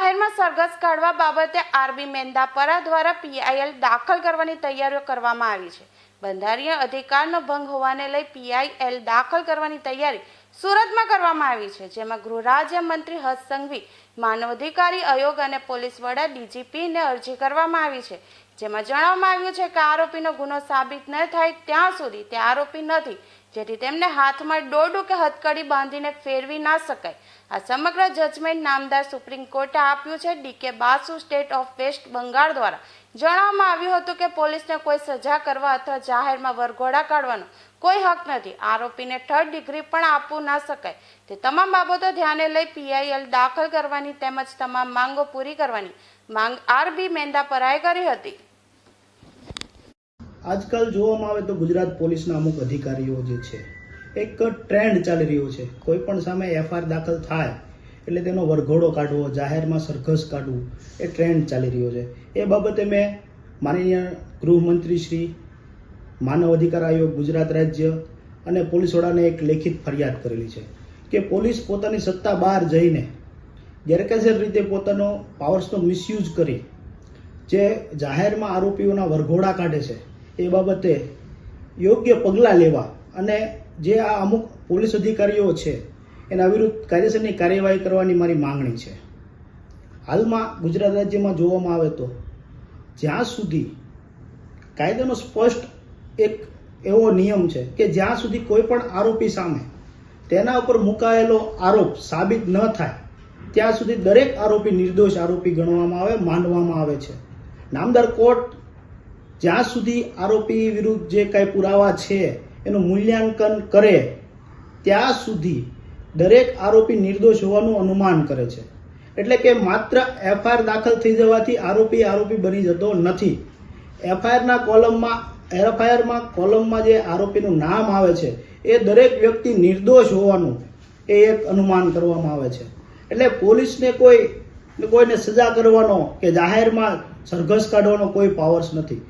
સરઘસ કાઢવા બાબતે આરબી મેંદાપરા દ્વારા પીઆઈએલ દાખલ કરવાની તૈયારીઓ કરવામાં આવી છે. બંધારણીય અધિકારનો ભંગ હોવાને લઈ પીઆઈએલ દાખલ કરવાની તૈયારી સુરતમાં કરવામાં આવી છે, જેમાં ગૃહ રાજ્ય મંત્રી હર્ષ સંઘવી, માનવ અધિકારી આયોગ અને પોલીસ વડા ડીજીપીને અરજી કરવામાં આવી છે. જેમાં જણાવવામાં આવ્યું છે કે આરોપીનો ગુનો સાબિત ન થાય ત્યાં સુધી તે આરોપી નથી, જેથી તેમને હાથમાં દોરડું કે હથકડી બાંધીને ફેરવી ના શકાય. આ સમગ્ર જજમેન્ટ નામદાર સુપ્રીમ કોર્ટે આપ્યું છે. DK Basu state of West Bengal દ્વારા જણાવવામાં આવ્યું હતું કે પોલીસને કોઈ સજા કરવા અથવા જાહેરમાં વરઘોડા કાઢવાનો કોઈ હક નથી. આરોપીને થર્ડ ડિગ્રી પણ આપવું ના શકાય. તે તમામ બાબતો ધ્યાને લઈ પીઆઈએલ દાખલ કરવાની તેમજ તમામ માંગો પૂરી કરવાની માંગ આરબી મેંદાપરાએ કરી હતી. આજકાલ જોવામાં આવે તો ગુજરાત પોલીસના અમુક અધિકારીઓ જે છે, એક ટ્રેન્ડ ચાલી રહ્યો છે. કોઈ પણ સામે એફઆઈઆર દાખલ થાય, એટલે તેનો વરઘોડો કાઢવો, જાહેરમાં સરઘસ કાઢવું, એ ટ્રેન્ડ ચાલી રહ્યો છે. એ બાબતે મેં માનનીય ગૃહમંત્રી શ્રી, માનવ અધિકાર આયોગ, ગુજરાત રાજ્ય અને પોલીસ વડાને એક લેખિત ફરિયાદ કરેલી છે કે પોલીસ પોતાની સત્તા બહાર જઈને ગેરકાયદેસર રીતે પોતાનો પાવર્સનો મિસયુઝ કરી, જે જાહેરમાં આરોપીઓના વરઘોડા કાઢે છે એ બાબતે યોગ્ય પગલાં લેવા અને જે આ અમુક પોલીસ અધિકારીઓ છે, એના વિરુદ્ધ કાયદેસરની કાર્યવાહી કરવાની મારી માંગણી છે. હાલમાં ગુજરાત રાજ્યમાં જોવામાં આવે તો જ્યાં સુધી કાયદાનો સ્પષ્ટ એક એવો નિયમ છે કે જ્યાં સુધી કોઈ પણ આરોપી સામે તેના ઉપર મુકાયેલો આરોપ સાબિત ન થાય, ત્યાં સુધી દરેક આરોપી નિર્દોષ આરોપી ગણવામાં આવે માનવામાં આવે છે. નામદાર કોર્ટ જ્યાં સુધી આરોપી વિરુદ્ધ જે કાંઈ પુરાવા છે, એનું મૂલ્યાંકન કરે, ત્યાં સુધી દરેક આરોપી નિર્દોષ હોવાનું અનુમાન કરે છે. એટલે કે માત્ર એફઆઈઆર દાખલ થઈ જવાથી આરોપી આરોપી બની જતો નથી. એફઆઈઆરના કોલમમાં, એફઆઈઆરમાં કોલમમાં જે આરોપીનું નામ આવે છે, એ દરેક વ્યક્તિ નિર્દોષ હોવાનું એ એક અનુમાન કરવામાં આવે છે. એટલે પોલીસને કોઈ, કોઈને સજા કરવાનો કે જાહેરમાં સરઘસ કાઢવાનો કોઈ પાવર્સ નથી.